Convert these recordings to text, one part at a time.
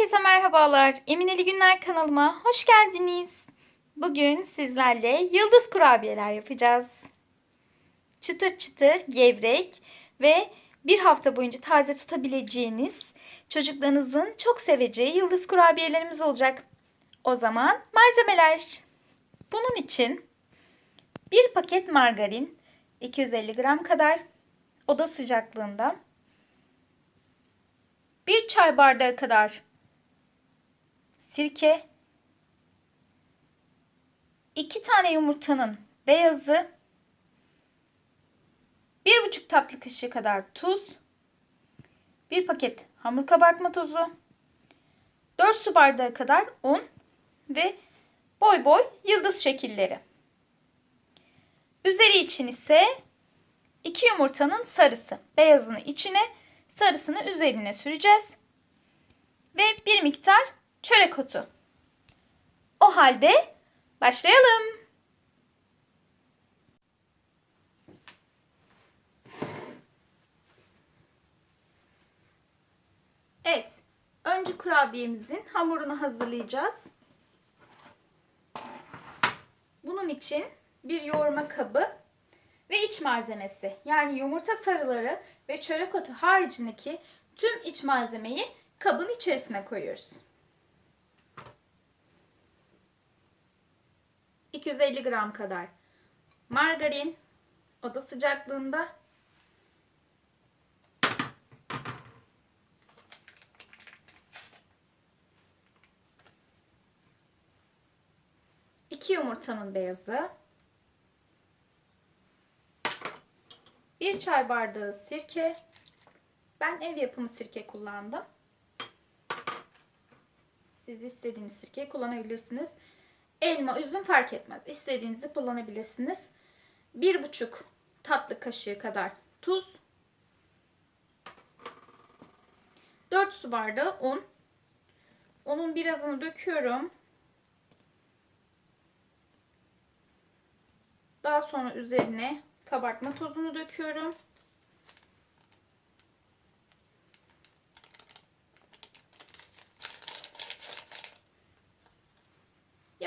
Herkese merhabalar. Emineli Günler kanalıma hoş geldiniz. Bugün sizlerle yıldız kurabiyeler yapacağız. Çıtır çıtır, gevrek ve bir hafta boyunca taze tutabileceğiniz, çocuklarınızın çok seveceği yıldız kurabiyelerimiz olacak. O zaman malzemeler. Bunun için bir paket margarin, 250 gram kadar oda sıcaklığında, bir çay bardağı kadar sirke, 2 tane yumurtanın beyazı, 1,5 tatlı kaşığı kadar tuz, 1 paket hamur kabartma tozu, 4 su bardağı kadar un ve boy boy yıldız şekilleri. Üzeri için ise 2 yumurtanın sarısı, beyazını içine, sarısını üzerine süreceğiz. Ve bir miktar çörek otu. O halde başlayalım. Evet, önce kurabiyemizin hamurunu hazırlayacağız. Bunun için bir yoğurma kabı ve iç malzemesi yani yumurta sarıları ve çörek otu haricindeki tüm iç malzemeyi kabın içerisine koyuyoruz. 250 gram kadar. Margarin oda sıcaklığında. İki yumurtanın beyazı. Bir çay bardağı sirke. Ben ev yapımı sirke kullandım. Siz istediğiniz sirkeyi kullanabilirsiniz elma, üzüm fark etmez. İstediğinizi kullanabilirsiniz. Bir buçuk tatlı kaşığı kadar tuz. 4 su bardağı un. Unun birazını döküyorum. Daha sonra üzerine kabartma tozunu döküyorum.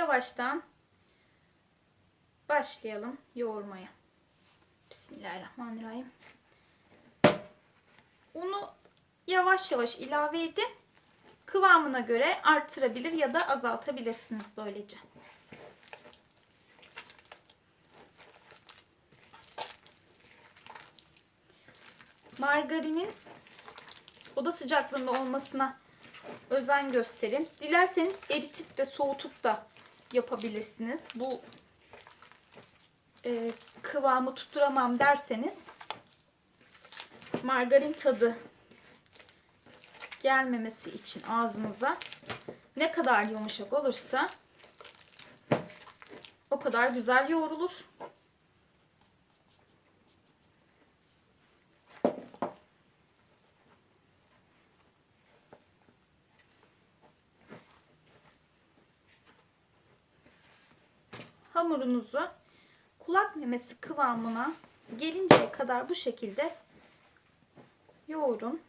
Yavaştan başlayalım yoğurmaya. Bismillahirrahmanirrahim. Unu yavaş yavaş ilave edin. Kıvamına göre artırabilir ya da azaltabilirsiniz böylece. Margarinin oda sıcaklığında olmasına özen gösterin. Dilerseniz eritip de soğutup da yapabilirsiniz. Bu e, kıvamı tutturamam derseniz margarin tadı gelmemesi için ağzınıza ne kadar yumuşak olursa o kadar güzel yoğrulur. Hamurunuzu kulak memesi kıvamına gelinceye kadar bu şekilde yoğurun.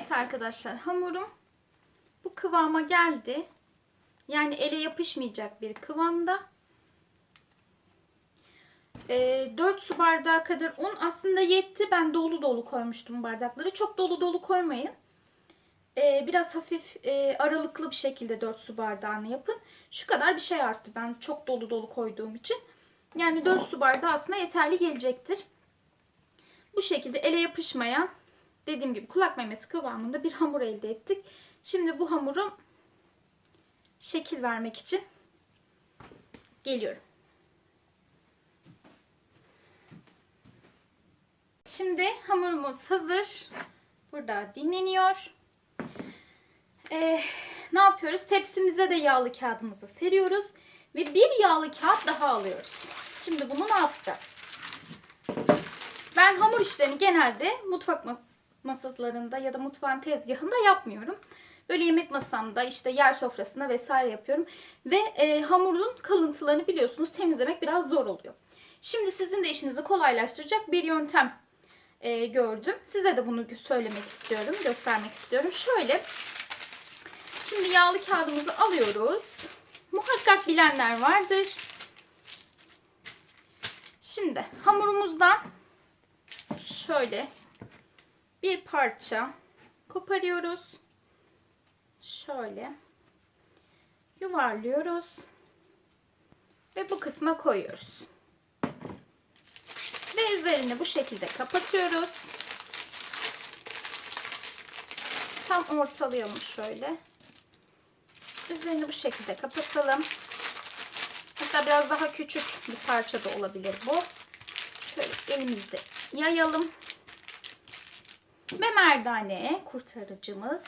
Evet arkadaşlar hamurum bu kıvama geldi. Yani ele yapışmayacak bir kıvamda. E, 4 su bardağı kadar un aslında yetti. Ben dolu dolu koymuştum bardakları. Çok dolu dolu koymayın. E, biraz hafif e, aralıklı bir şekilde 4 su bardağını yapın. Şu kadar bir şey arttı ben çok dolu dolu koyduğum için. Yani 4 su bardağı aslında yeterli gelecektir. Bu şekilde ele yapışmayan dediğim gibi kulak memesi kıvamında bir hamur elde ettik. Şimdi bu hamuru şekil vermek için geliyorum. Şimdi hamurumuz hazır. Burada dinleniyor. Ee, ne yapıyoruz? Tepsimize de yağlı kağıdımızı seriyoruz. Ve bir yağlı kağıt daha alıyoruz. Şimdi bunu ne yapacağız? Ben hamur işlerini genelde mutfak masalarında ya da mutfağın tezgahında yapmıyorum. Böyle yemek masamda işte yer sofrasında vesaire yapıyorum. Ve e, hamurun kalıntılarını biliyorsunuz temizlemek biraz zor oluyor. Şimdi sizin de işinizi kolaylaştıracak bir yöntem e, gördüm. Size de bunu söylemek istiyorum, göstermek istiyorum. Şöyle, şimdi yağlı kağıdımızı alıyoruz. Muhakkak bilenler vardır. Şimdi hamurumuzdan şöyle bir parça koparıyoruz. Şöyle yuvarlıyoruz ve bu kısma koyuyoruz. Ve üzerini bu şekilde kapatıyoruz. Tam ortalayalım şöyle. Üzerini bu şekilde kapatalım. Hatta biraz daha küçük bir parça da olabilir bu. Şöyle elimizde yayalım. Ve merdane kurtarıcımız.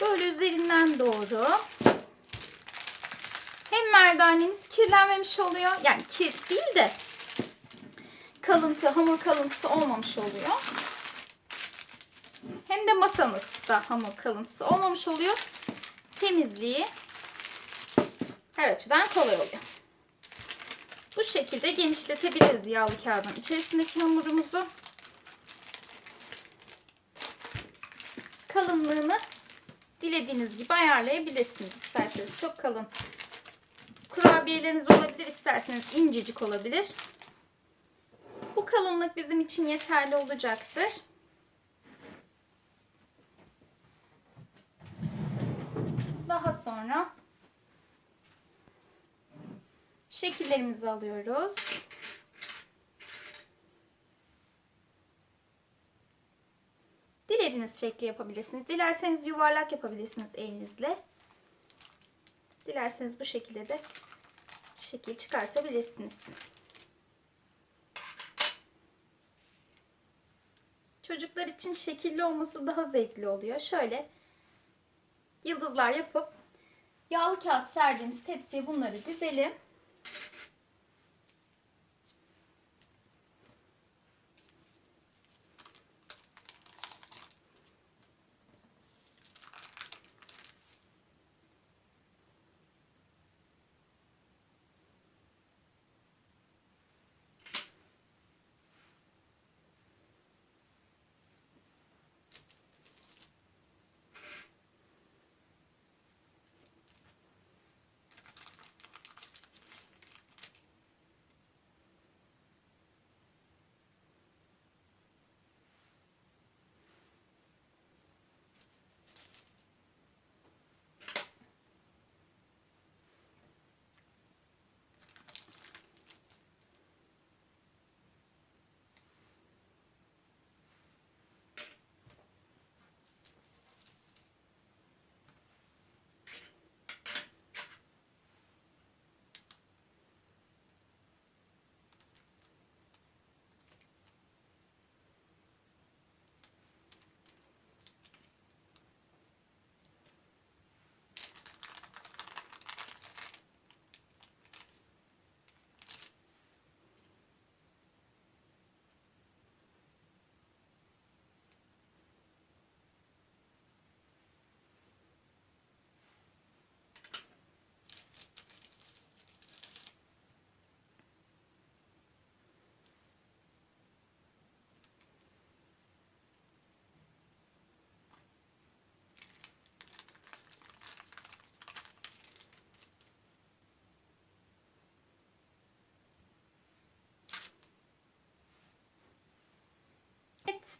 Böyle üzerinden doğru. Hem merdaneniz kirlenmemiş oluyor. Yani kir değil de kalıntı, hamur kalıntısı olmamış oluyor. Hem de masanızda hamur kalıntısı olmamış oluyor. Temizliği her açıdan kolay oluyor. Bu şekilde genişletebiliriz yağlı kağıdın içerisindeki hamurumuzu. Kalınlığını dilediğiniz gibi ayarlayabilirsiniz. İsterseniz çok kalın kurabiyeleriniz olabilir, isterseniz incecik olabilir. Bu kalınlık bizim için yeterli olacaktır. Daha sonra şekillerimizi alıyoruz. Dilediğiniz şekli yapabilirsiniz. Dilerseniz yuvarlak yapabilirsiniz elinizle. Dilerseniz bu şekilde de şekil çıkartabilirsiniz. Çocuklar için şekilli olması daha zevkli oluyor. Şöyle yıldızlar yapıp yağlı kağıt serdiğimiz tepsiye bunları dizelim.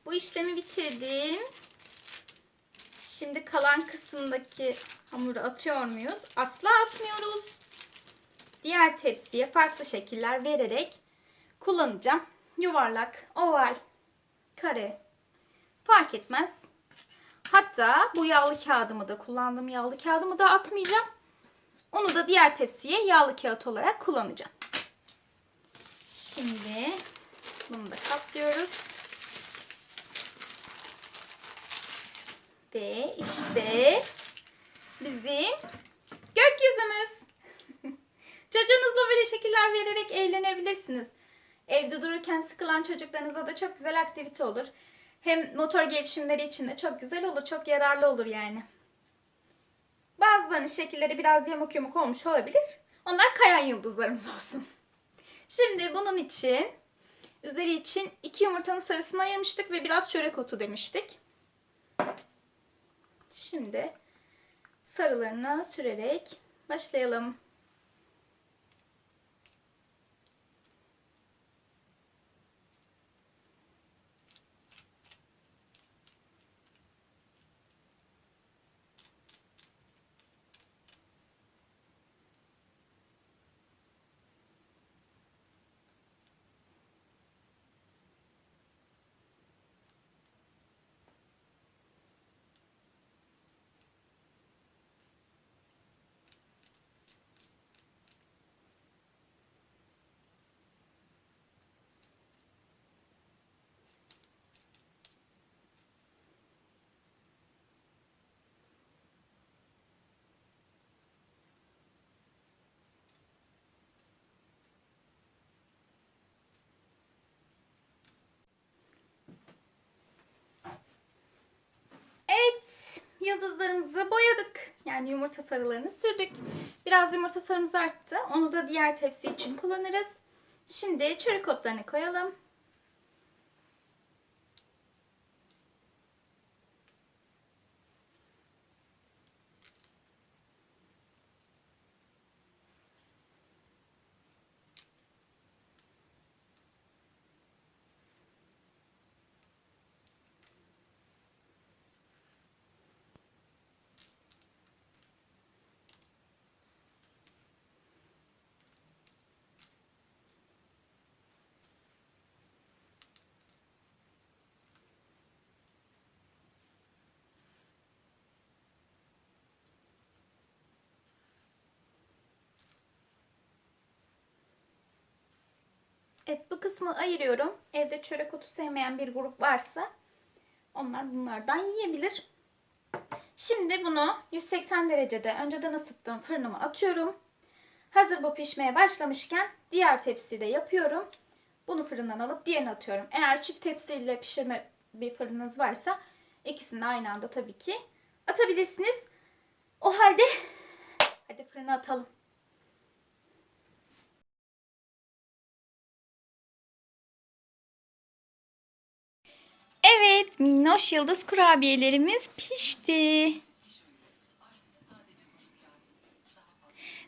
Bu işlemi bitirdim. Şimdi kalan kısımdaki hamuru atıyor muyuz? Asla atmıyoruz. Diğer tepsiye farklı şekiller vererek kullanacağım. Yuvarlak, oval kare fark etmez. Hatta bu yağlı kağıdımı da kullandığım yağlı kağıdımı da atmayacağım. Onu da diğer tepsiye yağlı kağıt olarak kullanacağım. Şimdi bunu da katlıyoruz. Ve işte bizim gökyüzümüz. Çocuğunuzla böyle şekiller vererek eğlenebilirsiniz. Evde dururken sıkılan çocuklarınıza da çok güzel aktivite olur. Hem motor gelişimleri için de çok güzel olur, çok yararlı olur yani. Bazılarının şekilleri biraz yamuk yumuk olmuş olabilir. Onlar kayan yıldızlarımız olsun. Şimdi bunun için üzeri için iki yumurtanın sarısını ayırmıştık ve biraz çörek otu demiştik. Şimdi sarılarına sürerek başlayalım. Evet, yıldızlarımızı boyadık. Yani yumurta sarılarını sürdük. Biraz yumurta sarımız arttı. Onu da diğer tepsi için kullanırız. Şimdi çörek otlarını koyalım. Evet bu kısmı ayırıyorum. Evde çörek otu sevmeyen bir grup varsa onlar bunlardan yiyebilir. Şimdi bunu 180 derecede önceden ısıttığım fırınıma atıyorum. Hazır bu pişmeye başlamışken diğer tepsiyi de yapıyorum. Bunu fırından alıp diğerini atıyorum. Eğer çift tepsiyle pişirme bir fırınınız varsa ikisini de aynı anda tabii ki atabilirsiniz. O halde hadi fırına atalım. Evet, minnoş yıldız kurabiyelerimiz pişti.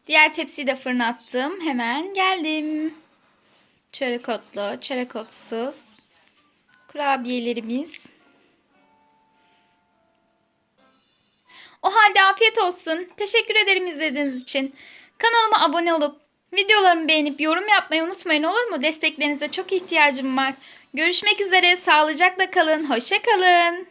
Diğer tepsiyi de fırına attım. Hemen geldim. Çörek otlu, kurabiyelerimiz. O halde afiyet olsun. Teşekkür ederim izlediğiniz için. Kanalıma abone olup videolarımı beğenip yorum yapmayı unutmayın olur mu? Desteklerinize çok ihtiyacım var. Görüşmek üzere. Sağlıcakla kalın. Hoşça kalın.